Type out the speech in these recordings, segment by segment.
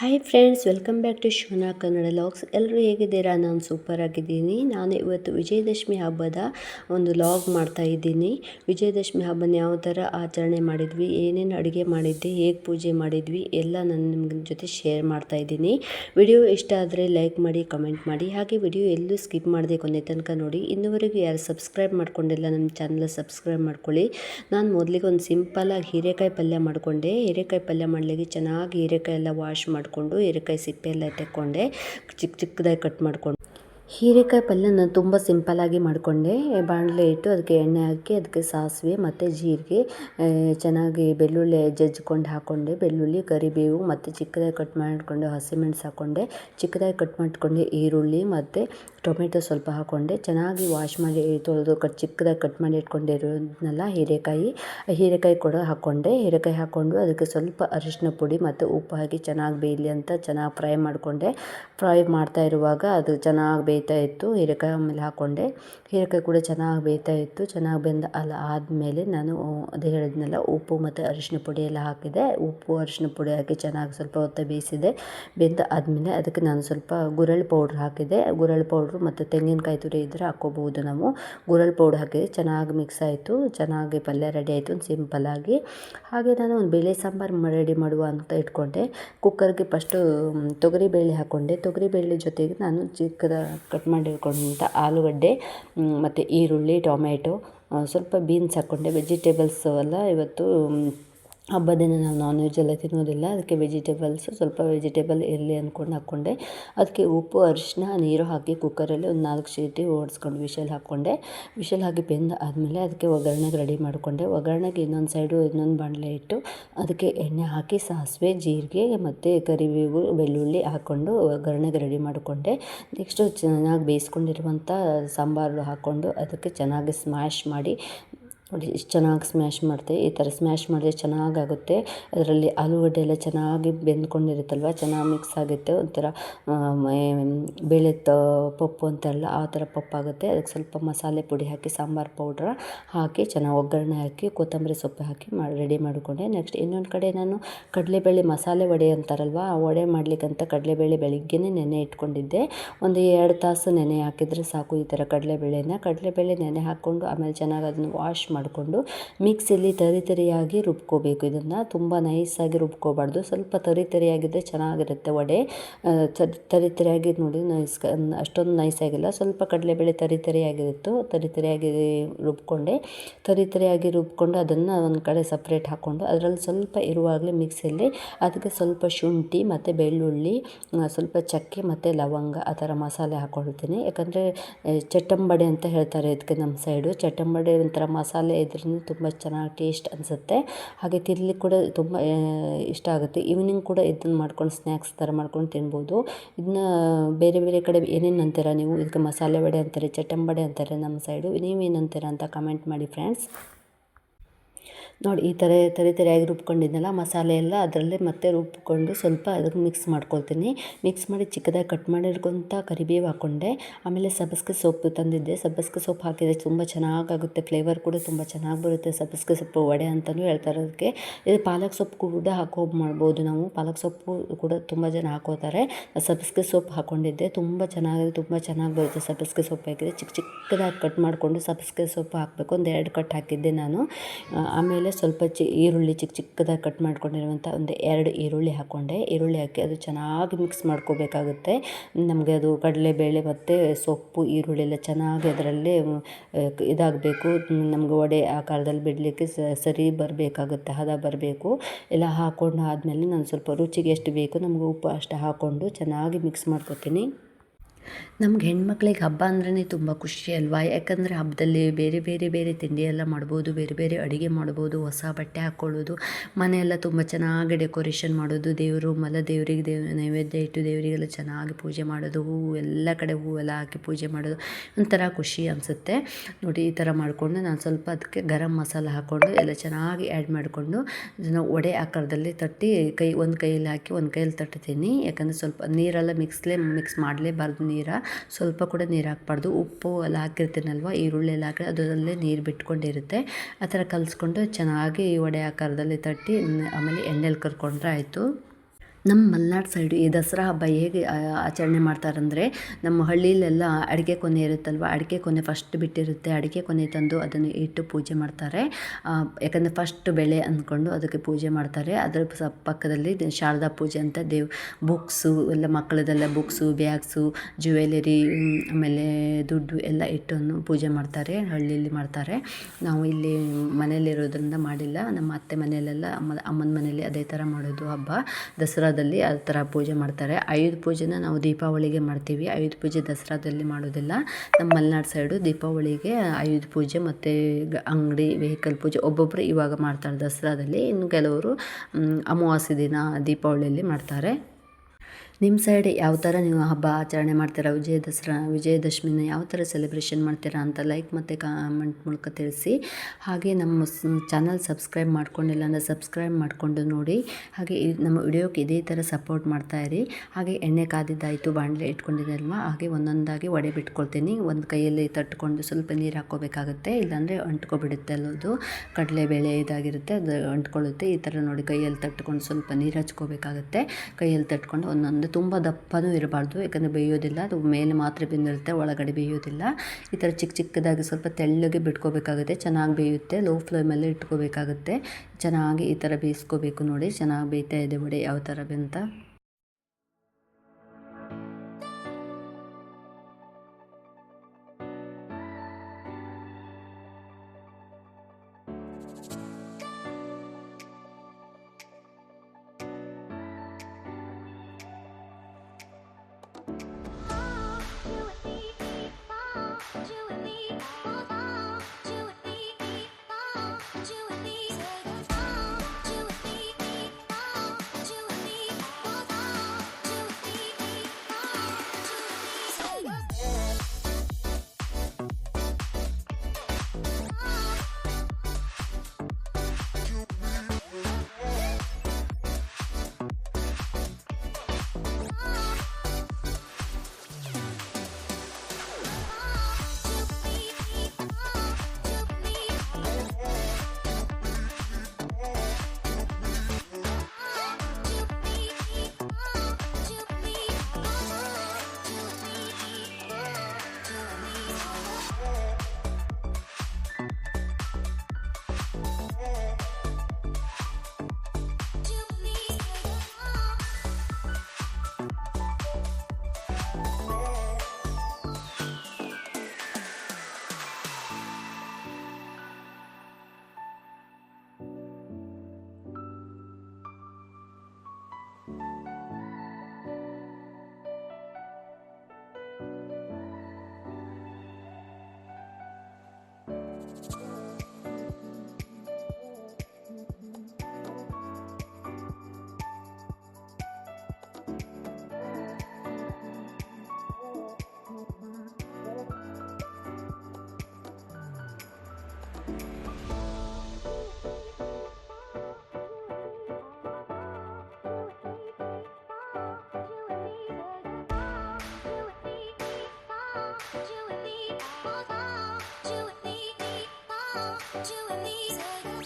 Hi friends welcome back to ಶಿವನ Kannada logs ಎಲ್ಲರೂ ಹೇಗಿದ್ದೀರಾ? ನಾನು ಸೂಪರ್ ಆಗಿದ್ದೀನಿ. ನಾನು ಇವತ್ತು ವಿಜಯದಶಮಿ ಹಬ್ಬದ ಒಂದು ಲಾಗ್ ಮಾಡ್ತಾ ಇದ್ದೀನಿ. ವಿಜಯದಶಮಿ ಹಬ್ಬನ ಯಾವ ಥರ ಆಚರಣೆ ಮಾಡಿದ್ವಿ, ಏನೇನು ಅಡುಗೆ ಮಾಡಿದ್ವಿ ಹೇಗೆ ಪೂಜೆ ಮಾಡಿದ್ವಿ, ಎಲ್ಲ ನಾನು ನಿಮ್ಮ ಜೊತೆ ಶೇರ್ ಮಾಡ್ತಾ ಇದ್ದೀನಿ. ವಿಡಿಯೋ ಇಷ್ಟ ಆದರೆ ಲೈಕ್ ಮಾಡಿ ಕಮೆಂಟ್ ಮಾಡಿ. ಹಾಗೆ ವಿಡಿಯೋ ಎಲ್ಲೂ ಸ್ಕಿಪ್ ಮಾಡದೆ ಕೊನೆ ತನಕ ನೋಡಿ. ಇನ್ನುವರೆಗೂ ಯಾರು ಸಬ್ಸ್ಕ್ರೈಬ್ ಮಾಡ್ಕೊಂಡಿಲ್ಲ ನಮ್ಮ ಚಾನಲ್ ಸಬ್ಸ್ಕ್ರೈಬ್ ಮಾಡ್ಕೊಳ್ಳಿ. ನಾನು ಮೊದಲಿಗೆ ಒಂದು ಸಿಂಪಲಾಗಿ ಹೀರೆಕಾಯಿ ಪಲ್ಯ ಮಾಡಿಕೊಂಡೆ. ಹೀರೆಕಾಯಿ ಪಲ್ಯ ಮಾಡಲಿಕ್ಕೆ ಚೆನ್ನಾಗಿ ಹೀರೆಕಾಯಿ ಎಲ್ಲ ವಾಶ್ ಮಾಡಿಕೊಂಡು ಹೀರೆಕಾಯಿ ಸಿಪ್ಪೆ ಎಲ್ಲ ತೆಕ್ಕೊಂಡೆ ಚಿಕ್ಕ ಚಿಕ್ಕದಾಗಿ ಕಟ್ ಮಾಡಿಕೊಂಡು ಹೀರೆಕಾಯಿ ಪಲ್ಯ ನಾನು ತುಂಬ ಸಿಂಪಲ್ಲಾಗಿ ಮಾಡಿಕೊಂಡೆ. ಬಾಣಲೆ ಇಟ್ಟು ಅದಕ್ಕೆ ಎಣ್ಣೆ ಹಾಕಿ, ಅದಕ್ಕೆ ಸಾಸಿವೆ ಮತ್ತು ಜೀರಿಗೆ ಚೆನ್ನಾಗಿ ಬೆಳ್ಳುಳ್ಳಿ ಜಜ್ಜಿಕೊಂಡು ಹಾಕ್ಕೊಂಡೆ ಬೆಳ್ಳುಳ್ಳಿ, ಕರಿಬೇವು ಮತ್ತು ಚಿಕ್ಕದಾಗಿ ಕಟ್ ಮಾಡಿಕೊಂಡು ಹಸಿಮೆಣಸು ಹಾಕ್ಕೊಂಡೆ ಚಿಕ್ಕದಾಗಿ ಕಟ್ ಮಾಡಿಕೊಂಡೆ ಈರುಳ್ಳಿ ಮತ್ತು ಟೊಮೆಟೊ ಸ್ವಲ್ಪ ಹಾಕ್ಕೊಂಡೆ ಚೆನ್ನಾಗಿ ವಾಶ್ ಮಾಡಿ, ತೊಳೆದು ಕಟ್, ಚಿಕ್ಕದಾಗಿ ಕಟ್ ಮಾಡಿ ಇಟ್ಕೊಂಡಿರೋದನ್ನೆಲ್ಲ ಹೀರೆಕಾಯಿ. ಹೀರೆಕಾಯಿ ಕೂಡ ಹಾಕ್ಕೊಂಡೆ ಹೀರೆಕಾಯಿ ಹಾಕ್ಕೊಂಡು ಅದಕ್ಕೆ ಸ್ವಲ್ಪ ಅರಿಶಿನ ಪುಡಿ ಮತ್ತು ಉಪ್ಪು ಹಾಕಿ ಚೆನ್ನಾಗಿ ಬೇಯಲಿ ಅಂತ ಚೆನ್ನಾಗಿ ಫ್ರೈ ಮಾಡಿಕೊಂಡೆ. ಫ್ರೈ ಮಾಡ್ತಾ ಇರುವಾಗ ಅದು ಚೆನ್ನಾಗಿ ಬೇಯ್ತಾ ಇತ್ತು, ಹೀರೆಕಾಯಿ ಆಮೇಲೆ ಹಾಕ್ಕೊಂಡೆ ಹೀರೆಕಾಯಿ ಕೂಡ ಚೆನ್ನಾಗಿ ಬೇಯ್ತಾ ಇತ್ತು. ಚೆನ್ನಾಗಿ ಬೆಂದ ಅಲ್ಲ ಆದಮೇಲೆ ನಾನು ಅದೇ ಹೇಳಿದ್ನಲ್ಲ, ಉಪ್ಪು ಮತ್ತು ಅರಿಶಿನ ಪುಡಿ ಎಲ್ಲ ಹಾಕಿದೆ. ಉಪ್ಪು ಅರಿಶಿನ ಪುಡಿ ಹಾಕಿ ಚೆನ್ನಾಗಿ ಸ್ವಲ್ಪ ಹೊತ್ತು ಬೇಯಿಸಿದೆ. ಬೆಂದ ಆದಮೇಲೆ ಅದಕ್ಕೆ ನಾನು ಸ್ವಲ್ಪ ಗುರಳ್ ಪೌಡ್ರ್ ಹಾಕಿದೆ. ಗುರಳ್ ಪೌಡ್ರು ಮತ್ತು ತೆಂಗಿನಕಾಯಿ ತುರಿ ಇದ್ದರೆ ಹಾಕ್ಕೋಬಹುದು ನಾವು. ಗುರಳ್ ಪೌಡ್ರ್ ಹಾಕಿದೆ ಚೆನ್ನಾಗಿ ಮಿಕ್ಸ್ ಆಯಿತು. ಚೆನ್ನಾಗಿ ಪಲ್ಯ ರೆಡಿ ಆಯಿತು ಸಿಂಪಲ್ಲಾಗಿ ಹಾಗೆ ನಾನು ಒಂದು ಬೇಳೆ ಸಾಂಬಾರು ರೆಡಿ ಮಾಡುವ ಅಂತ ಇಟ್ಕೊಂಡೆ. ಕುಕ್ಕರ್ಗೆ ಫಸ್ಟು ತೊಗರಿಬೇಳೆ ಹಾಕ್ಕೊಂಡೆ ತೊಗರಿಬೇಳೆ ಜೊತೆಗೆ ನಾನು ಚಿಕ್ಕದ ಕಟ್ ಮಾಡಿಟ್ಕೊಂಡಂಥ ಆಲೂಗಡ್ಡೆ ಮತ್ತು ಈರುಳ್ಳಿ ಟೊಮೆಟೊ ಸ್ವಲ್ಪ ಬೀನ್ಸ್ ಹಾಕ್ಕೊಂಡೆ ವೆಜಿಟೇಬಲ್ಸು ಎಲ್ಲ ಇವತ್ತು ಹಬ್ಬದ ದಿನ ನಾವು ನಾನ್ ವೆಜ್ ಎಲ್ಲ ತಿನ್ನೋದಿಲ್ಲ. ಅದಕ್ಕೆ ವೆಜಿಟೇಬಲ್ಸು ಸ್ವಲ್ಪ ವೆಜಿಟೇಬಲ್ ಇರಲಿ ಅಂದ್ಕೊಂಡು ಹಾಕ್ಕೊಂಡೆ ಅದಕ್ಕೆ ಉಪ್ಪು ಅರಿಶಿನ ನೀರು ಹಾಕಿ ಕುಕ್ಕರಲ್ಲಿ ಒಂದು ನಾಲ್ಕು ಸೀಟಿ ಓಡಿಸ್ಕೊಂಡು ವಿಷಲ್ ಹಾಕ್ಕೊಂಡೆ ವಿಷಲ್ ಹಾಕಿ ಬೆಂದ ಆದಮೇಲೆ ಅದಕ್ಕೆ ಒಗ್ಗರಣೆಗೆ ರೆಡಿ ಮಾಡಿಕೊಂಡೆ. ಒಗ್ಗರಣೆಗೆ ಇನ್ನೊಂದು ಸೈಡು ಇನ್ನೊಂದು ಬಾಣಲೆ ಇಟ್ಟು ಅದಕ್ಕೆ ಎಣ್ಣೆ ಹಾಕಿ ಸಾಸಿವೆ, ಜೀರಿಗೆ ಮತ್ತು ಕರಿಬೇವು, ಬೆಳ್ಳುಳ್ಳಿ ಹಾಕ್ಕೊಂಡು ಒಗ್ಗರಣೆಗೆ ರೆಡಿ ಮಾಡಿಕೊಂಡೆ. ನೆಕ್ಸ್ಟು ಚೆನ್ನಾಗಿ ಬೇಯಿಸ್ಕೊಂಡಿರುವಂಥ ಸಾಂಬಾರು ಹಾಕ್ಕೊಂಡು ಅದಕ್ಕೆ ಚೆನ್ನಾಗಿ ಸ್ಮ್ಯಾಶ್ ಮಾಡಿ ನೋಡಿ, ಇಷ್ಟು ಚೆನ್ನಾಗಿ ಸ್ಮ್ಯಾಶ್ ಮಾಡಿದೆ ಈ ಥರ ಸ್ಮ್ಯಾಶ್ ಮಾಡಿದ್ರೆ ಚೆನ್ನಾಗಾಗುತ್ತೆ. ಅದರಲ್ಲಿ ಆಲೂಗಡ್ಡೆ ಎಲ್ಲ ಚೆನ್ನಾಗಿ ಬೆಂದ್ಕೊಂಡಿರುತ್ತಲ್ವ, ಚೆನ್ನಾಗಿ ಮಿಕ್ಸ್ ಆಗುತ್ತೆ. ಒಂಥರ ಬೇಳೆ ಪಪ್ಪು ಅಂತಾರಲ್ಲ ಆ ಥರ ಪಪ್ಪಾಗುತ್ತೆ. ಅದಕ್ಕೆ ಸ್ವಲ್ಪ ಮಸಾಲೆ ಪುಡಿ ಹಾಕಿ, ಸಾಂಬಾರು ಪೌಡ್ರ ಹಾಕಿ, ಚೆನ್ನಾಗಿ ಒಗ್ಗರಣೆ ಹಾಕಿ, ಕೊತ್ತಂಬರಿ ಸೊಪ್ಪು ಹಾಕಿ ಮಾ ರೆಡಿ ಮಾಡಿಕೊಂಡೆ. ನೆಕ್ಸ್ಟ್ ಇನ್ನೊಂದು ಕಡೆ ನಾನು ಕಡಲೆಬೇಳೆ ಮಸಾಲೆ ವಡೆ ಅಂತಾರಲ್ವ, ಆ ವಡೆ ಮಾಡಲಿಕ್ಕಂತ ಕಡಲೆಬೇಳೆ ಬೆಳಿಗ್ಗೆನೇ ನೆನೆ ಇಟ್ಕೊಂಡಿದ್ದೆ. ಒಂದು ಎರಡು ತಾಸು ನೆನೆ ಹಾಕಿದರೆ ಸಾಕು ಈ ಥರ ಕಡಲೆಬೇಳೆನ. ಕಡಲೆಬೇಳೆ ನೆನೆ ಹಾಕ್ಕೊಂಡು ಆಮೇಲೆ ಚೆನ್ನಾಗಿ ಅದನ್ನು ವಾಶ್ ಮಾಡಿಕೊಂಡು ಮಿಕ್ಸಿಯಲ್ಲಿ ತರಿ ತರಿಯಾಗಿ ರುಬ್ಕೋಬೇಕು. ಇದನ್ನು ತುಂಬ ನೈಸಾಗಿ ರುಬ್ಕೋಬಾರ್ದು. ಸ್ವಲ್ಪ ತರಿ ತರಿಯಾಗಿದ್ದರೆ ಚೆನ್ನಾಗಿರುತ್ತೆ ವಡೆ. ತರಿ ತರಿಯಾಗಿ ನೋಡಿ ನೈಸ್ ಅಷ್ಟೊಂದು ನೈಸಾಗಿಲ್ಲ ಸ್ವಲ್ಪ ಕಡಲೆಬೇಳೆ ತರಿ ತರಿಯಾಗಿರುತ್ತೋ. ತರಿ ತರಿಯಾಗಿ ರುಬ್ಕೊಂಡೆ. ತರಿ ತರಿಯಾಗಿ ರುಬ್ಕೊಂಡು ಅದನ್ನು ಒಂದು ಕಡೆ ಸಪ್ರೇಟ್ ಹಾಕ್ಕೊಂಡು ಅದರಲ್ಲಿ ಸ್ವಲ್ಪ ಇರುವಾಗಲೇ ಮಿಕ್ಸಿಯಲ್ಲಿ ಅದಕ್ಕೆ ಸ್ವಲ್ಪ ಶುಂಠಿ ಮತ್ತು ಬೆಳ್ಳುಳ್ಳಿ ಸ್ವಲ್ಪ ಚಕ್ಕೆ ಮತ್ತು ಲವಂಗ ಆ ಥರ ಮಸಾಲೆ ಹಾಕ್ಕೊಳ್ತೀನಿ ಯಾಕಂದರೆ ಚಟ್ಟಂಬಡೆ ಅಂತ ಹೇಳ್ತಾರೆ ಇದಕ್ಕೆ ನಮ್ಮ ಸೈಡು ಚಟ್ಟಂಬಡೆ ಒಂಥರ ಮಸಾಲೆ ಮಸಾಲೆ ಇದ್ರೂ ತುಂಬ ಚೆನ್ನಾಗಿ ಟೇಸ್ಟ್ ಅನಿಸುತ್ತೆ. ಹಾಗೆ ತಿನ್ಲಿಕ್ಕೆ ಕೂಡ ತುಂಬ ಇಷ್ಟ ಆಗುತ್ತೆ. ಈವ್ನಿಂಗ್ ಕೂಡ ಇದನ್ನು ಮಾಡ್ಕೊಂಡು ಸ್ನ್ಯಾಕ್ಸ್ ಥರ ಮಾಡ್ಕೊಂಡು ತಿನ್ಬೋದು. ಇದನ್ನ ಬೇರೆ ಬೇರೆ ಕಡೆ ಏನೇನು ಅಂತೀರ ನೀವು? ಇದಕ್ಕೆ ಮಸಾಲೆ ವಡೆ ಅಂತಾರೆ ಚಟಂಬಡೆ ಅಂತಾರೆ ನಮ್ಮ ಸೈಡು ನೀವೇನು ಅಂತೀರ ಅಂತ ಕಮೆಂಟ್ ಮಾಡಿ ಫ್ರೆಂಡ್ಸ್ ನೋಡಿ, ಈ ಥರ ತರಿ ತರಿಯಾಗಿ ರುಬ್ಕೊಂಡಿದ್ನಲ್ಲ, ಮಸಾಲೆ ಎಲ್ಲ ಅದರಲ್ಲೇ ಮತ್ತೆ ರುಬ್ಕೊಂಡು ಸ್ವಲ್ಪ ಅದಕ್ಕೆ ಮಿಕ್ಸ್ ಮಾಡ್ಕೊಳ್ತೀನಿ. ಮಿಕ್ಸ್ ಮಾಡಿ ಚಿಕ್ಕದಾಗಿ ಕಟ್ ಮಾಡಿರ್ಕೊಂತ ಕರಿಬೇವು ಹಾಕ್ಕೊಂಡೆ ಆಮೇಲೆ ಸಬ್ಬಸ್ಗೆ ಸೊಪ್ಪು ತಂದಿದ್ದೆ. ಸಬ್ಬಸ್ಗೆ ಸೊಪ್ಪು ಹಾಕಿದರೆ ತುಂಬ ಚೆನ್ನಾಗಾಗುತ್ತೆ. ಫ್ಲೇವರ್ ಕೂಡ ತುಂಬ ಚೆನ್ನಾಗಿ ಬರುತ್ತೆ ಸಬ್ಬಸ್ಗೆ ಸೊಪ್ಪು ವಡೆ ಅಂತಲೂ ಹೇಳ್ತಾರೆ ಅದಕ್ಕೆ. ಇದು ಪಾಲಕ್ ಸೊಪ್ಪು ಕೂಡ ಹಾಕೋ ಮಾಡ್ಬೋದು ನಾವು. ಪಾಲಕ್ ಸೊಪ್ಪು ಕೂಡ ತುಂಬ ಜನ ಹಾಕೋತಾರೆ. ಸಬ್ಬಸ್ಗೆ ಸೊಪ್ಪು ಹಾಕ್ಕೊಂಡಿದ್ದೆ ತುಂಬ ಚೆನ್ನಾಗಿದೆ, ತುಂಬ ಚೆನ್ನಾಗಿ ಬರುತ್ತೆ ಸಬ್ಬಸ್ಗೆ ಸೊಪ್ಪು ಹಾಕಿದರೆ. ಚಿಕ್ಕ ಚಿಕ್ಕದಾಗಿ ಕಟ್ ಮಾಡಿಕೊಂಡು ಸಬ್ಬಸ್ಗೆ ಸೊಪ್ಪು ಹಾಕಬೇಕು. ಒಂದು ಎರಡು ಕಟ್ ಹಾಕಿದ್ದೆ ನಾನು. ಆಮೇಲೆ ಸ್ವಲ್ಪ ಚಿ, ಈರುಳ್ಳಿ ಚಿಕ್ಕ ಚಿಕ್ಕದಾಗಿ ಕಟ್ ಮಾಡ್ಕೊಂಡಿರುವಂಥ ಒಂದು ಎರಡು ಈರುಳ್ಳಿ ಹಾಕ್ಕೊಂಡೆ ಈರುಳ್ಳಿ ಹಾಕಿ ಅದು ಚೆನ್ನಾಗಿ ಮಿಕ್ಸ್ ಮಾಡ್ಕೋಬೇಕಾಗುತ್ತೆ. ನಮಗೆ ಅದು ಕಡಲೆಬೇಳೆ ಮತ್ತು ಸೊಪ್ಪು, ಈರುಳ್ಳಿ ಎಲ್ಲ ಚೆನ್ನಾಗಿ ಅದರಲ್ಲಿ ಇದಾಗಬೇಕು. ನಮ್ಗೆ ವಡೆ ಆಕಾರದಲ್ಲಿ ಬಿಡಲಿಕ್ಕೆ ಸರಿ ಬರಬೇಕಾಗುತ್ತೆ, ಹದ ಬರಬೇಕು. ಎಲ್ಲ ಹಾಕ್ಕೊಂಡು ಆದಮೇಲೆ ನಾನು ಸ್ವಲ್ಪ ರುಚಿಗೆ ಎಷ್ಟು ಬೇಕು ನಮಗೆ ಉಪ್ಪು ಅಷ್ಟು ಹಾಕ್ಕೊಂಡು ಚೆನ್ನಾಗಿ ಮಿಕ್ಸ್ ಮಾಡ್ಕೊತೀನಿ. ನಮ್ಗೆ ಹೆಣ್ಮಕ್ಳಿಗೆ ಹಬ್ಬ ಅಂದ್ರೇ ತುಂಬ ಖುಷಿ ಅಲ್ವಾ? ಯಾಕಂದರೆ ಹಬ್ಬದಲ್ಲಿ ಬೇರೆ ಬೇರೆ ಬೇರೆ ತಿಂಡಿ ಎಲ್ಲ ಮಾಡ್ಬೋದು, ಬೇರೆ ಬೇರೆ ಅಡುಗೆ ಮಾಡ್ಬೋದು, ಹೊಸ ಬಟ್ಟೆ ಹಾಕ್ಕೊಳ್ಳೋದು ಮನೆಯೆಲ್ಲ ತುಂಬ ಚೆನ್ನಾಗಿ ಡೆಕೋರೇಷನ್ ಮಾಡೋದು, ದೇವರು ಮಲ ದೇವರಿಗೆ ದೇವ್, ನೈವೇದ್ಯ ಇಟ್ಟು ದೇವರಿಗೆಲ್ಲ ಚೆನ್ನಾಗಿ ಪೂಜೆ ಮಾಡೋದು ಹೂವು ಎಲ್ಲ ಕಡೆ ಹೂವೆಲ್ಲ ಹಾಕಿ ಪೂಜೆ ಮಾಡೋದು, ಒಂಥರ ಖುಷಿ ಅನಿಸುತ್ತೆ. ನೋಡಿ ಈ ಥರ ಮಾಡಿಕೊಂಡು ನಾನು ಸ್ವಲ್ಪ ಅದಕ್ಕೆ ಗರಂ ಮಸಾಲ ಹಾಕ್ಕೊಂಡು ಎಲ್ಲ ಚೆನ್ನಾಗಿ ಆ್ಯಡ್ ಮಾಡಿಕೊಂಡು ಇದನ್ನು ವಡೆ ಆಕಾರದಲ್ಲಿ ತಟ್ಟಿ ಕೈ, ಒಂದು ಕೈಯಲ್ಲಿ ಹಾಕಿ ಒಂದು ಕೈಯಲ್ಲಿ ತಟ್ತೀನಿ. ಯಾಕಂದರೆ ಸ್ವಲ್ಪ ನೀರೆಲ್ಲ ಮಿಕ್ಸ್ಲೇ ಮಿಕ್ಸ್ ಮಾಡಲೇಬಾರ್ದು ನೀರು. ನೀರ, ಸ್ವಲ್ಪ ಕೂಡ ನೀರು ಹಾಕ್ಬಾರ್ದು. ಉಪ್ಪು ಎಲ್ಲ ಹಾಕಿರ್ತೀನಲ್ವ, ಈರುಳ್ಳಿ ಎಲ್ಲ ಹಾಕಿ ಅದರಲ್ಲೇ ನೀರು ಬಿಟ್ಕೊಂಡಿರುತ್ತೆ. ಆ ಥರ ಕಲಸ್ಕೊಂಡು ಚೆನ್ನಾಗಿ ವಡೆ ಆಕಾರದಲ್ಲಿ ತಟ್ಟಿ, ಆಮೇಲೆ ಎಣ್ಣೆಲಿ ಕರ್ಕೊಂಡ್ರೆ ಆಯಿತು. ನಮ್ಮ ಮಲೆನಾಡು ಸೈಡು ಈ ದಸರಾ ಹಬ್ಬ ಹೇಗೆ ಆಚರಣೆ ಮಾಡ್ತಾರಂದರೆ ನಮ್ಮ ಹಳ್ಳಿಲೆಲ್ಲ ಅಡಿಕೆ ಕೊನೆ ಇರುತ್ತಲ್ವ? ಅಡಿಕೆ ಕೊನೆ ಫಸ್ಟ್ ಬಿಟ್ಟಿರುತ್ತೆ. ಅಡಿಕೆ ಕೊನೆ ತಂದು ಅದನ್ನು ಇಟ್ಟು ಪೂಜೆ ಮಾಡ್ತಾರೆ. ಯಾಕಂದರೆ ಫಸ್ಟ್ ಬೆಳೆ ಅಂದ್ಕೊಂಡು ಅದಕ್ಕೆ ಪೂಜೆ ಮಾಡ್ತಾರೆ. ಅದರ ಪಕ್ಕದಲ್ಲಿ ಶಾರದಾ ಪೂಜೆ ಅಂತ ದೇವ್ ಬುಕ್ಸು ಎಲ್ಲ ಮಕ್ಕಳದೆಲ್ಲ ಬುಕ್ಸು ಬ್ಯಾಗ್ಸು ಜ್ಯುವೆಲರಿ ಆಮೇಲೆ ದುಡ್ಡು ಎಲ್ಲ ಇಟ್ಟನ್ನು ಪೂಜೆ ಮಾಡ್ತಾರೆ. ಹಳ್ಳಿಯಲ್ಲಿ ಮಾಡ್ತಾರೆ. ನಾವು ಇಲ್ಲಿ ಮನೆಯಲ್ಲಿರೋದ್ರಿಂದ ಮಾಡಿಲ್ಲ. ನಮ್ಮ ಅತ್ತೆ ಮನೆಯಲ್ಲೆಲ್ಲ ಅಮ್ಮ, ಅಮ್ಮನ ಮನೆಯಲ್ಲಿ ಅದೇ ಥರ ಮಾಡೋದು ಹಬ್ಬ. ದಸರಾ ದಸರಾದಲ್ಲಿ ಆ ಥರ ಪೂಜೆ ಮಾಡ್ತಾರೆ. ಆಯುಧ ಪೂಜೆನ ನಾವು ದೀಪಾವಳಿಗೆ ಮಾಡ್ತೀವಿ. ಆಯುಧ ಪೂಜೆ ದಸರಾದಲ್ಲಿ ಮಾಡೋದಿಲ್ಲ. ನಮ್ಮ ಮಲೆನಾಡು ಸೈಡು ದೀಪಾವಳಿಗೆ ಆಯುಧ ಪೂಜೆ ಮತ್ತು ಅಂಗಡಿ, ವೆಹಿಕಲ್ ಪೂಜೆ ಒಬ್ಬೊಬ್ಬರು ಇವಾಗ ಮಾಡ್ತಾರೆ ದಸರಾದಲ್ಲಿ. ಇನ್ನು ಕೆಲವರು ಅಮಾವಾಸ್ಯೆ ದಿನ ದೀಪಾವಳಿಯಲ್ಲಿ ಮಾಡ್ತಾರೆ. ನಿಮ್ಮ ಸೈಡ್ ಯಾವ ಥರ ನೀವು ಹಬ್ಬ ಆಚರಣೆ ಮಾಡ್ತೀರಾ? ವಿಜಯ ದಸರಾ, ವಿಜಯದಶಮಿನ ಯಾವ ಥರ ಸೆಲೆಬ್ರೇಷನ್ ಮಾಡ್ತೀರಾ ಅಂತ ಲೈಕ್ ಮತ್ತು ಕಾಮೆಂಟ್ ಮೂಲಕ ತಿಳಿಸಿ. ಹಾಗೆ ನಮ್ಮ ಚಾನಲ್ ಸಬ್ಸ್ಕ್ರೈಬ್ ಮಾಡ್ಕೊಂಡಿಲ್ಲ ಅಂದರೆ ಸಬ್ಸ್ಕ್ರೈಬ್ ಮಾಡಿಕೊಂಡು ನೋಡಿ. ಹಾಗೆ ನಮ್ಮ ವಿಡಿಯೋಕ್ಕೆ ಇದೇ ಥರ ಸಪೋರ್ಟ್ ಮಾಡ್ತಾಯಿರಿ ಹಾಗೆ ಎಣ್ಣೆ ಕಾದಿದ್ದಾಯಿತು, ಬಾಣಲೆ ಇಟ್ಕೊಂಡಿದೆ ಅಲ್ವಾ ಹಾಗೆ ಒಂದೊಂದಾಗಿ ಒಡೆ ಬಿಟ್ಕೊಳ್ತೀನಿ. ಒಂದು ಕೈಯಲ್ಲಿ ತಟ್ಕೊಂಡು ಸ್ವಲ್ಪ ನೀರು ಹಾಕ್ಕೋಬೇಕಾಗುತ್ತೆ. ಇಲ್ಲಾಂದರೆ ಅಂಟ್ಕೊಬಿಡುತ್ತೆ ಅಲ್ಲೋದು ಕಡಲೆಬೇಳೆ ಇದಾಗಿರುತ್ತೆ, ಅದು ಅಂಟ್ಕೊಳ್ಳುತ್ತೆ. ಈ ಥರ ನೋಡಿ ಕೈಯಲ್ಲಿ ತಟ್ಕೊಂಡು ಸ್ವಲ್ಪ ನೀರು ಹಚ್ಕೋಬೇಕಾಗುತ್ತೆ. ಕೈಯಲ್ಲಿ ತಟ್ಕೊಂಡು ಒಂದೊಂದು ತುಂಬ ದಪ್ಪನೂ ಇರಬಾರ್ದು, ಯಾಕಂದರೆ ಬೇಯೋದಿಲ್ಲ, ಅದು ಮೇಲೆ ಮಾತ್ರ ಬೆಂದಿರುತ್ತೆ, ಒಳಗಡೆ ಬೇಯೋದಿಲ್ಲ. ಈ ಥರ ಚಿಕ್ಕ ಚಿಕ್ಕದಾಗಿ ಸ್ವಲ್ಪ ತೆಳ್ಳಗೆ ಬಿಟ್ಕೋಬೇಕಾಗುತ್ತೆ, ಚೆನ್ನಾಗಿ ಬೇಯುತ್ತೆ ಲೋ ಫ್ಲೇಮಲ್ಲಿ ಇಟ್ಕೋಬೇಕಾಗುತ್ತೆ. ಚೆನ್ನಾಗಿ ಈ ಥರ ಬೇಯಿಸ್ಕೋಬೇಕು ನೋಡಿ, ಚೆನ್ನಾಗಿ ಬೇಯ್ತಾ ಇದೆ ವಡೆ ಯಾವ ಥರ ಬೆಂತ. you and me, me, oh, you and me.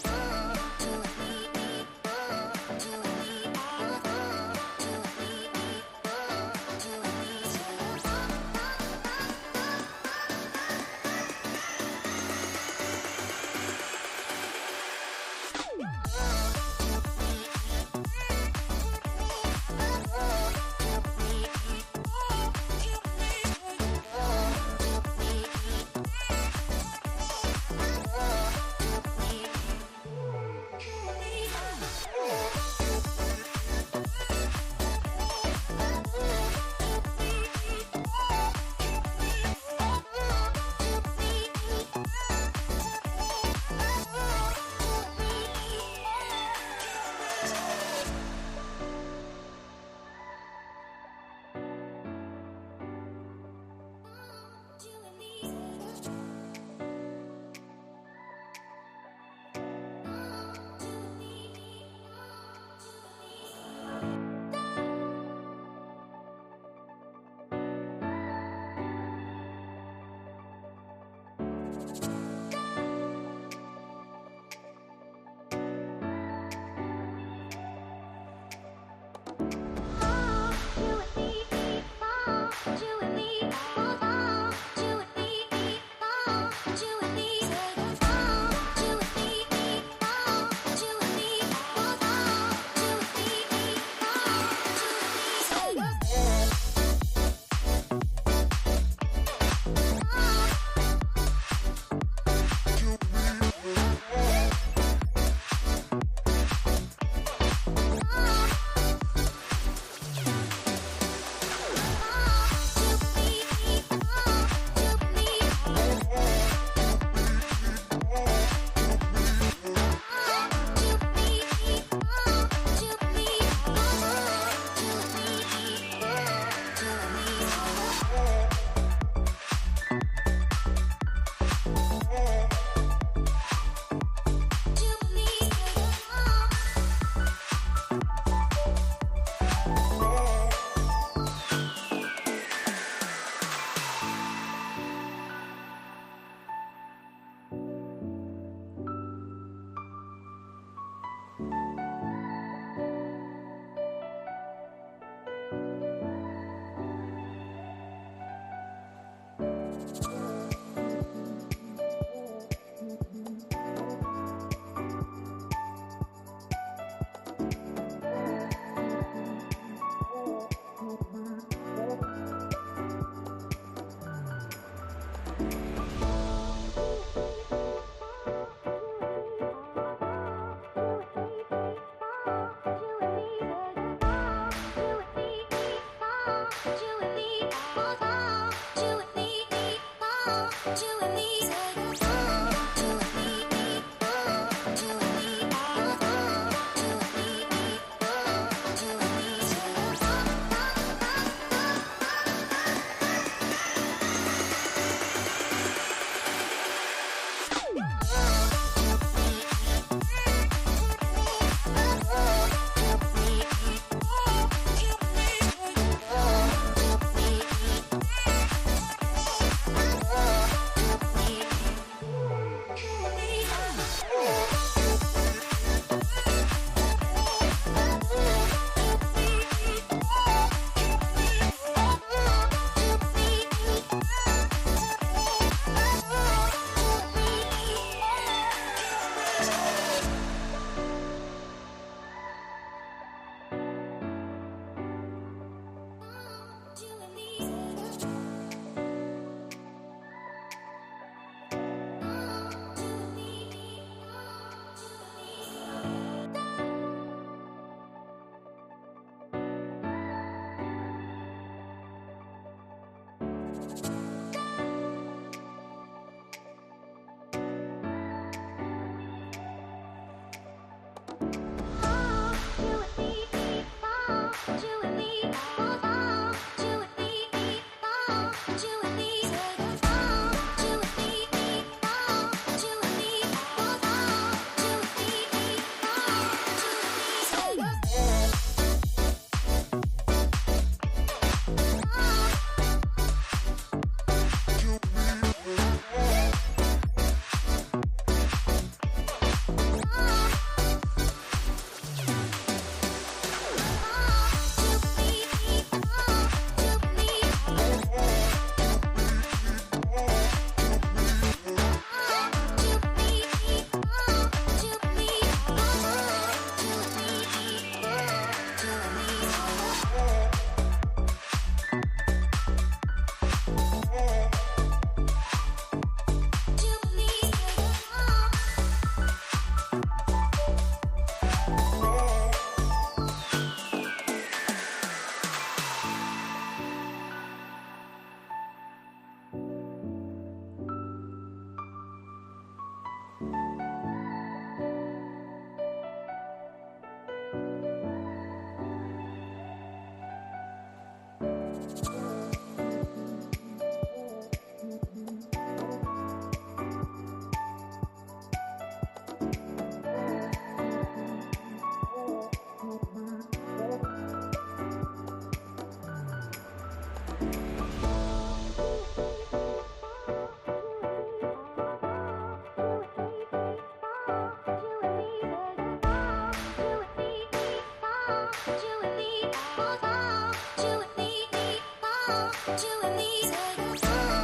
You and me.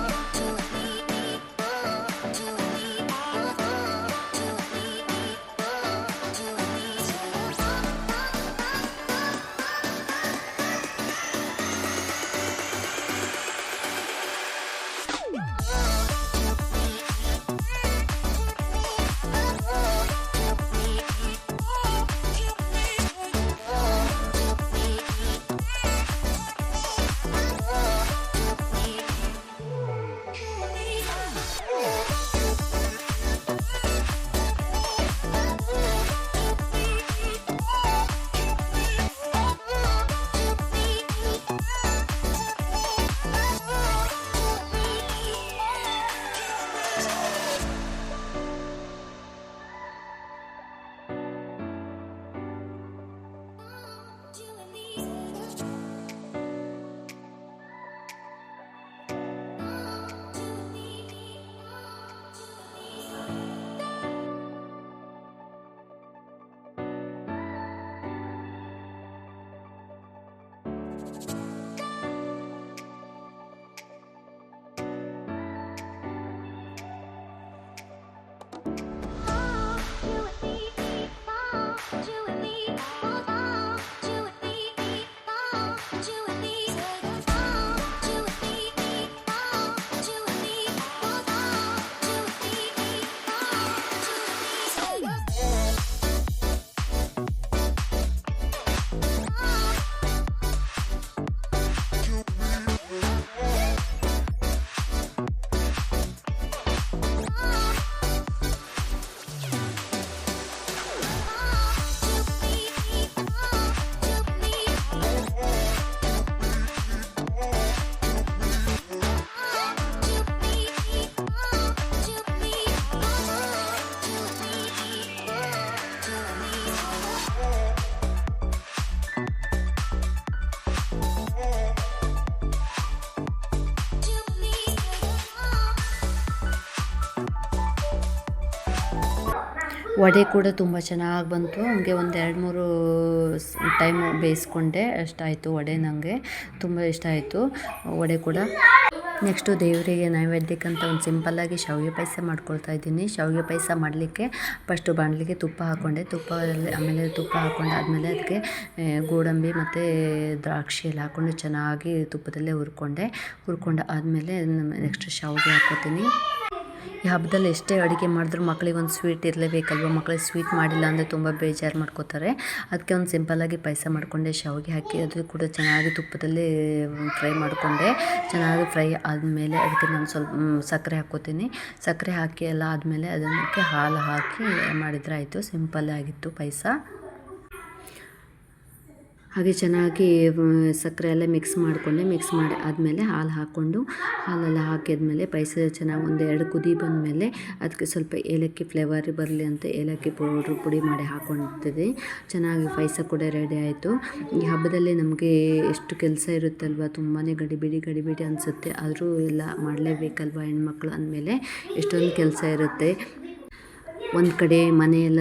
Vada ಕೂಡ ತುಂಬ ಚೆನ್ನಾಗಿ ಬಂತು. ಹಂಗೆ ಒಂದು ಎರಡು ಮೂರು ಟೈಮ್ ಬೇಯಿಸ್ಕೊಂಡೆ ಅಷ್ಟಾಯಿತು ವಡೆ ನನಗೆ ತುಂಬ ಇಷ್ಟ ಆಯಿತು ವಡೆ ಕೂಡ. ನೆಕ್ಸ್ಟು ದೇವರಿಗೆ ನೈವೇದ್ಯಕ್ಕಂತ ಒಂದು ಸಿಂಪಲ್ಲಾಗಿ ಶಾವಿಗೆ ಪಾಯಸ ಮಾಡ್ಕೊಳ್ತಾ ಇದ್ದೀನಿ. ಶಾವಿಗೆ ಪಾಯಸ ಮಾಡಲಿಕ್ಕೆ ಫಸ್ಟು ಬಾಣಲಿಗೆ ತುಪ್ಪ ಹಾಕ್ಕೊಂಡೆ ತುಪ್ಪದಲ್ಲಿ ಆಮೇಲೆ ತುಪ್ಪ ಹಾಕ್ಕೊಂಡು ಆದಮೇಲೆ ಅದಕ್ಕೆ ಗೋಡಂಬಿ ಮತ್ತು ದ್ರಾಕ್ಷಿ ಎಲ್ಲ ಹಾಕ್ಕೊಂಡು ಚೆನ್ನಾಗಿ ತುಪ್ಪದಲ್ಲೇ ಹುರ್ಕೊಂಡೆ. ಹುರ್ಕೊಂಡು ಆದಮೇಲೆ ನೆಕ್ಸ್ಟ್ ಶಾವಿಗೆ ಹಾಕ್ಕೋತೀನಿ ಈ ಹಬ್ಬದಲ್ಲಿ ಎಷ್ಟೇ ಅಡುಗೆ ಮಾಡಿದ್ರು ಮಕ್ಳಿಗೆ ಒಂದು ಸ್ವೀಟ್ ಇರಲೇಬೇಕಲ್ವ? ಮಕ್ಳಿಗೆ ಸ್ವೀಟ್ ಮಾಡಿಲ್ಲ ಅಂದರೆ ತುಂಬ ಬೇಜಾರು ಮಾಡ್ಕೋತಾರೆ. ಅದಕ್ಕೆ ಒಂದು ಸಿಂಪಲ್ಲಾಗಿ ಪಾಯಸ ಮಾಡಿಕೊಂಡೆ, ಶಾವಿಗೆ ಹಾಕಿ ಅದು ಕೂಡ ಚೆನ್ನಾಗಿ ತುಪ್ಪದಲ್ಲಿ ಫ್ರೈ ಮಾಡಿಕೊಂಡೆ. ಚೆನ್ನಾಗಿ ಫ್ರೈ ಆದಮೇಲೆ ಅದಕ್ಕೆ ನಾನು ಸ್ವಲ್ಪ ಸಕ್ಕರೆ ಹಾಕ್ಕೋತೀನಿ. ಸಕ್ಕರೆ ಹಾಕಿ ಎಲ್ಲ ಆದಮೇಲೆ ಅದಕ್ಕೆ ಹಾಲು ಹಾಕಿ ಮಾಡಿದರೆ ಆಯಿತು. ಸಿಂಪಲ್ ಆಗಿತ್ತು ಪಾಯಸ. ಹಾಗೆ ಚೆನ್ನಾಗಿ ಸಕ್ಕರೆ ಎಲ್ಲ ಮಿಕ್ಸ್ ಮಾಡಿಕೊಂಡೆ ಮಿಕ್ಸ್ ಮಾಡಿ ಆದಮೇಲೆ ಹಾಲು ಹಾಕ್ಕೊಂಡು, ಹಾಲೆಲ್ಲ ಹಾಕಿದ್ಮೇಲೆ ಪಾಯಸ ಚೆನ್ನಾಗಿ ಒಂದು ಎರಡು ಕುದಿ ಬಂದಮೇಲೆ ಅದಕ್ಕೆ ಸ್ವಲ್ಪ ಏಲಕ್ಕಿ ಫ್ಲೇವರ್ ಬರಲಿ ಅಂತ ಏಲಕ್ಕಿ ಪೌಡ್ರ್ ಪುಡಿ ಮಾಡಿ ಹಾಕ್ಕೊಂಡಿದ್ದೆ ಚೆನ್ನಾಗಿ ಪಾಯಸ ಕೂಡ ರೆಡಿ ಆಯಿತು. ಈ ಹಬ್ಬದಲ್ಲಿ ನಮಗೆ ಎಷ್ಟು ಕೆಲಸ ಇರುತ್ತಲ್ವ ತುಂಬಾ ಗಡಿಬಿಡಿ ಗಡಿಬಿಡಿ ಅನಿಸುತ್ತೆ. ಆದರೂ ಎಲ್ಲ ಮಾಡಲೇಬೇಕಲ್ವ ಹೆಣ್ಮಕ್ಳು ಅಂದಮೇಲೆ ಎಷ್ಟೊಂದು ಕೆಲಸ ಇರುತ್ತೆ. ಒಂದು ಕಡೆ ಮನೆಯೆಲ್ಲ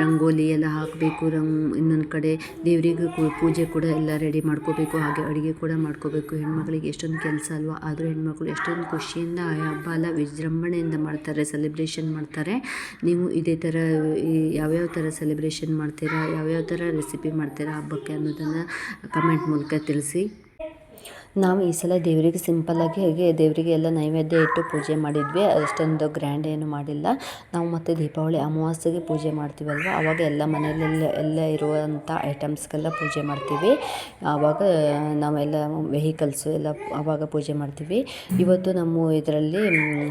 ರಂಗೋಲಿ ಎಲ್ಲ ಹಾಕಬೇಕು, ರಂಗ್, ಇನ್ನೊಂದು ಕಡೆ ದೇವರಿಗೆ ಪೂಜೆ ಕೂಡ ಎಲ್ಲ ರೆಡಿ ಮಾಡ್ಕೋಬೇಕು, ಹಾಗೆ ಅಡುಗೆ ಕೂಡ ಮಾಡ್ಕೋಬೇಕು. ಹೆಣ್ಮಕ್ಳಿಗೆ ಎಷ್ಟೊಂದು ಕೆಲಸ ಅಲ್ವಾ? ಆದರೂ ಹೆಣ್ಮಕ್ಳು ಎಷ್ಟೊಂದು ಖುಷಿಯಿಂದ, ಆ ಹಬ್ಬ ಎಲ್ಲ ವಿಜೃಂಭಣೆಯಿಂದ ಮಾಡ್ತಾರೆ ಸೆಲೆಬ್ರೇಷನ್ ಮಾಡ್ತಾರೆ. ನೀವು ಇದೇ ಥರ ಯಾವ್ಯಾವ ಥರ ಸೆಲೆಬ್ರೇಷನ್ ಮಾಡ್ತೀರಾ? ಯಾವ್ಯಾವ ಥರ ರೆಸಿಪಿ ಮಾಡ್ತೀರಾ ಹಬ್ಬಕ್ಕೆ ಅನ್ನೋದನ್ನು ಕಮೆಂಟ್ ಮೂಲಕ ತಿಳಿಸಿ. ನಾವು ಈ ಸಲ ದೇವರಿಗೆ ಸಿಂಪಲ್ಲಾಗಿ ಹಾಗೆ ದೇವರಿಗೆ ಎಲ್ಲ ನೈವೇದ್ಯ ಇಟ್ಟು ಪೂಜೆ ಮಾಡಿದ್ವಿ ಅಷ್ಟೊಂದು ಗ್ರ್ಯಾಂಡ್ ಏನು ಮಾಡಿಲ್ಲ. ನಾವು ಮತ್ತು ದೀಪಾವಳಿ ಅಮಾವಾಸ್ಯೆಗೆ ಪೂಜೆ ಮಾಡ್ತೀವಲ್ವ ಆವಾಗ ಎಲ್ಲ ಮನೆಯಲ್ಲೆಲ್ಲ, ಎಲ್ಲ ಇರುವಂಥ ಐಟಮ್ಸ್ಗೆಲ್ಲ ಪೂಜೆ ಮಾಡ್ತೀವಿ. ಆವಾಗ ನಾವೆಲ್ಲ ವೆಹಿಕಲ್ಸು ಎಲ್ಲ ಆವಾಗ ಪೂಜೆ ಮಾಡ್ತೀವಿ. ಇವತ್ತು ನಮ್ಮ ಇದರಲ್ಲಿ,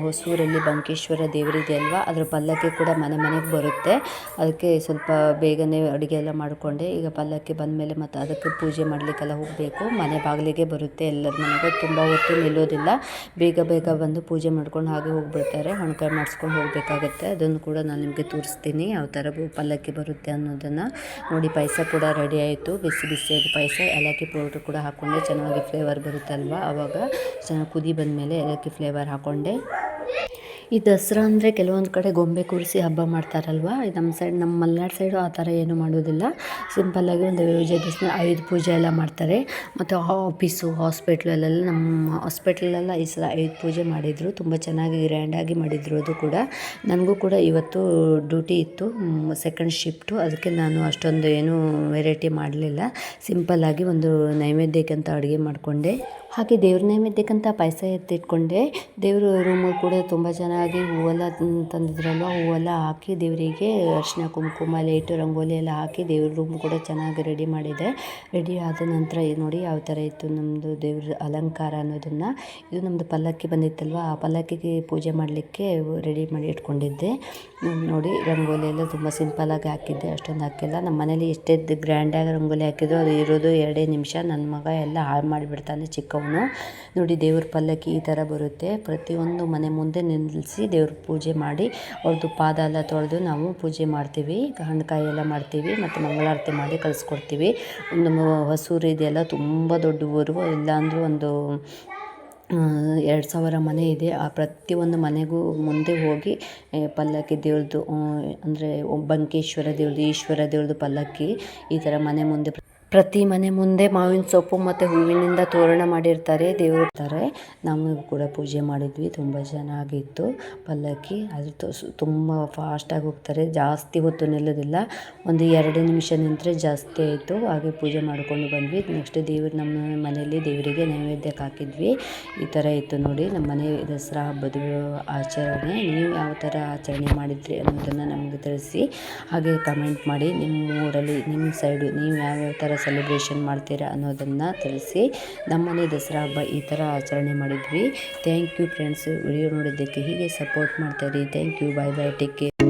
ಹೊಸೂರಲ್ಲಿ ಬಂಕೇಶ್ವರ ದೇವರಿದೆ ಅಲ್ವಾ? ಅದರ ಪಲ್ಲಕ್ಕಿ ಕೂಡ ಮನೆ ಮನೆಗೆ ಬರುತ್ತೆ. ಅದಕ್ಕೆ ಸ್ವಲ್ಪ ಬೇಗನೆ ಅಡುಗೆ ಎಲ್ಲ ಮಾಡಿಕೊಂಡೆ. ಈಗ ಪಲ್ಲಕ್ಕಿ ಬಂದಮೇಲೆ ಮತ್ತು ಅದಕ್ಕೆ ಪೂಜೆ ಮಾಡಲಿಕ್ಕೆಲ್ಲ ಹೋಗಬೇಕು. ಮನೆ ಬಾಗಿಲಿಗೆ ಬರುತ್ತೆ. ಎಲ್ಲರ ಮನೆಗೆ ತುಂಬ ಹೊತ್ತು ನಿಲ್ಲೋದಿಲ್ಲ. ಬೇಗ ಬೇಗ ಬಂದು ಪೂಜೆ ಮಾಡ್ಕೊಂಡು ಹಾಗೆ ಹೋಗ್ಬಿಡ್ತಾರೆ. ಹೊಣ್ಕಾಯಿ ಮಾಡಿಸ್ಕೊಂಡು ಹೋಗಬೇಕಾಗತ್ತೆ. ಅದನ್ನು ಕೂಡ ನಾನು ನಿಮಗೆ ತೋರಿಸ್ತೀನಿ. ಯಾವ ಥರ ಪಲ್ಲಕ್ಕಿ ಬರುತ್ತೆ ಅನ್ನೋದನ್ನು ನೋಡಿ. ಪಾಯಸ ಕೂಡ ರೆಡಿ ಆಯಿತು. ಬಿಸಿ ಬಿಸಿಯಾಗಿ ಪಾಯಸ, ಏಲಕ್ಕಿ ಪೌಡ್ರ್ ಕೂಡ ಹಾಕ್ಕೊಂಡೆ ಚೆನ್ನಾಗಿ ಫ್ಲೇವರ್ ಬರುತ್ತಲ್ವ ಆವಾಗ ಚೆನ್ನಾಗಿ ಕುದಿ ಬಂದಮೇಲೆ ಏಲಕ್ಕಿ ಫ್ಲೇವರ್ ಹಾಕ್ಕೊಂಡೆ ಈ ದಸರಾ ಅಂದರೆ ಕೆಲವೊಂದು ಕಡೆ ಗೊಂಬೆ ಕೂರಿಸಿ ಹಬ್ಬ ಮಾಡ್ತಾರಲ್ವ? ನಮ್ಮ ಸೈಡ್ ನಮ್ಮ ಮಲೆನಾಡು ಸೈಡು ಆ ಥರ ಏನು ಮಾಡೋದಿಲ್ಲ. ಸಿಂಪಲ್ಲಾಗಿ ಒಂದು ವಿಜಯದಶಮಿ ಆಯುಧ ಪೂಜೆ ಎಲ್ಲ ಮಾಡ್ತಾರೆ. ಮತ್ತು ಆಫೀಸು ಹಾಸ್ಪಿಟ್ಲಲ್ಲೆಲ್ಲ ನಮ್ಮ ಹಾಸ್ಪಿಟ್ಲಲ್ಲೆಲ್ಲ ಈ ಸಲ ಆಯುಧ ಪೂಜೆ ಮಾಡಿದರು. ತುಂಬ ಚೆನ್ನಾಗಿ ಗ್ರ್ಯಾಂಡಾಗಿ ಮಾಡಿದ್ರು ಅದು ಕೂಡ. ನನಗೂ ಕೂಡ ಇವತ್ತು ಡ್ಯೂಟಿ ಇತ್ತು ಸೆಕೆಂಡ್ ಶಿಫ್ಟು ಅದಕ್ಕೆ ನಾನು ಅಷ್ಟೊಂದು ಏನೂ ವೆರೈಟಿ ಮಾಡಲಿಲ್ಲ. ಸಿಂಪಲ್ಲಾಗಿ ಒಂದು ನೈವೇದ್ಯಕ್ಕಂತ ಅಡುಗೆ ಮಾಡಿಕೊಂಡೆ. ಹಾಗೆ ದೇವ್ರ ನೈವೇದ್ಯಕ್ಕಂತ ಪಾಯಸ ಎತ್ತಿಟ್ಕೊಂಡೆ. ದೇವರು ರೂಮು ಕೂಡ ತುಂಬ ಚೆನ್ನಾಗಿ ಹೂವೆಲ್ಲ ತಂದಿದ್ರಲ್ಲ ಹೂವೆಲ್ಲ ಹಾಕಿ ದೇವರಿಗೆ ಅರಿಶಿನ, ಕುಂಕುಮ, ಲೈಟು, ರಂಗೋಲಿ ಎಲ್ಲ ಹಾಕಿ ದೇವ್ರ ರೂಮ್ ಕೂಡ ಚೆನ್ನಾಗಿ ರೆಡಿ ಮಾಡಿದೆ. ರೆಡಿ ಆದ ನಂತರ ನೋಡಿ ಯಾವ ಥರ ಇತ್ತು ನಮ್ಮದು ದೇವ್ರ ಅಲಂಕಾರ ಅನ್ನೋದನ್ನು ಇದು ನಮ್ಮದು ಪಲ್ಲಕ್ಕಿ ಬಂದಿತ್ತಲ್ವ? ಆ ಪಲ್ಲಕ್ಕಿಗೆ ಪೂಜೆ ಮಾಡಲಿಕ್ಕೆ ರೆಡಿ ಮಾಡಿ ಇಟ್ಕೊಂಡಿದ್ದೆ. ನೋಡಿ ರಂಗೋಲಿ ಎಲ್ಲ ತುಂಬ ಸಿಂಪಲಾಗಿ ಹಾಕಿದ್ದೆ. ಅಷ್ಟೊಂದು ಹಾಕಿಲ್ಲ. ನಮ್ಮ ಮನೇಲಿ ಎಷ್ಟೇ ಗ್ರ್ಯಾಂಡಾಗಿ ರಂಗೋಲಿ ಹಾಕಿದ್ರು ಅದು ಇರೋದು ಎರಡೇ ನಿಮಿಷ. ನನ್ನ ಮಗ ಎಲ್ಲ ಹಾಳು ಮಾಡಿಬಿಡ್ತಾನೆ ಚಿಕ್ಕವನು. ನೋಡಿ ದೇವ್ರ ಪಲ್ಲಕ್ಕಿ ಈ ಥರ ಬರುತ್ತೆ. ಪ್ರತಿಯೊಂದು ಮನೆ ಮುಂದೆ ನಿಲ್ಲಿಸಿ ದೇವ್ರ ಪೂಜೆ ಮಾಡಿ ಅವ್ರದ್ದು ಪಾದ ಎಲ್ಲ ತೊಳೆದು ನಾವು ಪೂಜೆ ಮಾಡ್ತೀವಿ. ಹಣ್ಣುಕಾಯಿ ಎಲ್ಲ ಮಾಡ್ತೀವಿ. ಮತ್ತು ಮಂಗಳಾರತಿ ಮಾಡಿ ಕಳಿಸ್ಕೊಡ್ತೀವಿ. ನಮ್ಮ ಹೊಸೂರು ಇದೆಯಲ್ಲ ತುಂಬ ದೊಡ್ಡ ಊರು. ಇಲ್ಲಾಂದ್ರೂ ಒಂದು ಎರಡು ಸಾವಿರ ಮನೆ ಇದೆ. ಆ ಪ್ರತಿಯೊಂದು ಮನೆಗೂ ಮುಂದೆ ಹೋಗಿ ಪಲ್ಲಕ್ಕಿ ದೇವ್ರದ್ದು ಅಂದರೆ ಬಂಕೇಶ್ವರ ದೇವ್ರದ್ದು ಈಶ್ವರ ದೇವ್ರದ್ದು ಪಲ್ಲಕ್ಕಿ ಈ ಥರ ಮನೆ ಮುಂದೆ ಪ್ರತಿ ಮನೆ ಮುಂದೆ ಮಾವಿನ ಸೊಪ್ಪು ಮತ್ತು ಹೂವಿನಿಂದ ತೋರಣ ಮಾಡಿರ್ತಾರೆ, ದೇವರು ಇರ್ತಾರೆ. ನಾವು ಕೂಡ ಪೂಜೆ ಮಾಡಿದ್ವಿ, ತುಂಬ ಚೆನ್ನಾಗಿತ್ತು. ಪಲ್ಲಕ್ಕಿ, ಅದು ತುಂಬ ಫಾಸ್ಟಾಗಿ ಹೋಗ್ತಾರೆ, ಜಾಸ್ತಿ ಹೊತ್ತು ನಿಲ್ಲೋದಿಲ್ಲ. ಒಂದು ಎರಡು ನಿಮಿಷ ನಿಂತರೆ ಜಾಸ್ತಿ ಆಯಿತು. ಹಾಗೆ ಪೂಜೆ ಮಾಡಿಕೊಂಡು ಬಂದ್ವಿ. ನೆಕ್ಸ್ಟ್ ದೇವ್ರು, ನಮ್ಮ ಮನೆಯಲ್ಲಿ ದೇವರಿಗೆ ನೈವೇದ್ಯಕ್ಕೆ ಹಾಕಿದ್ವಿ. ಈ ಥರ ಇತ್ತು ನೋಡಿ, ನಮ್ಮ ಮನೆ ದಸರಾ ಹಬ್ಬದ ಆಚರಣೆ. ನೀವು ಯಾವ ಥರ ಆಚರಣೆ ಮಾಡಿದ್ರಿ ಅನ್ನೋದನ್ನು ನಮಗೆ ತಿಳಿಸಿ, ಹಾಗೆ ಕಮೆಂಟ್ ಮಾಡಿ. ನಿಮ್ಮ ಊರಲ್ಲಿ, ನಿಮ್ಮ ಸೈಡು ನೀವು ಯಾವ್ಯಾವ ಥರ ಸೆಲೆಬ್ರೇಷನ್ ಮಾಡ್ತೀರಾ ಅನ್ನೋದನ್ನು ತಿಳಿಸಿ. ನಮ್ಮನೆ ದಸರಾ ಹಬ್ಬ ಈ ಥರ ಆಚರಣೆ ಮಾಡಿದ್ವಿ. ಥ್ಯಾಂಕ್ ಯು ಫ್ರೆಂಡ್ಸ್ ವಿಡಿಯೋ ನೋಡಿದ್ದಕ್ಕೆ ಹೀಗೆ support ಮಾಡ್ತಾಯಿರಿ thank you bye bye take care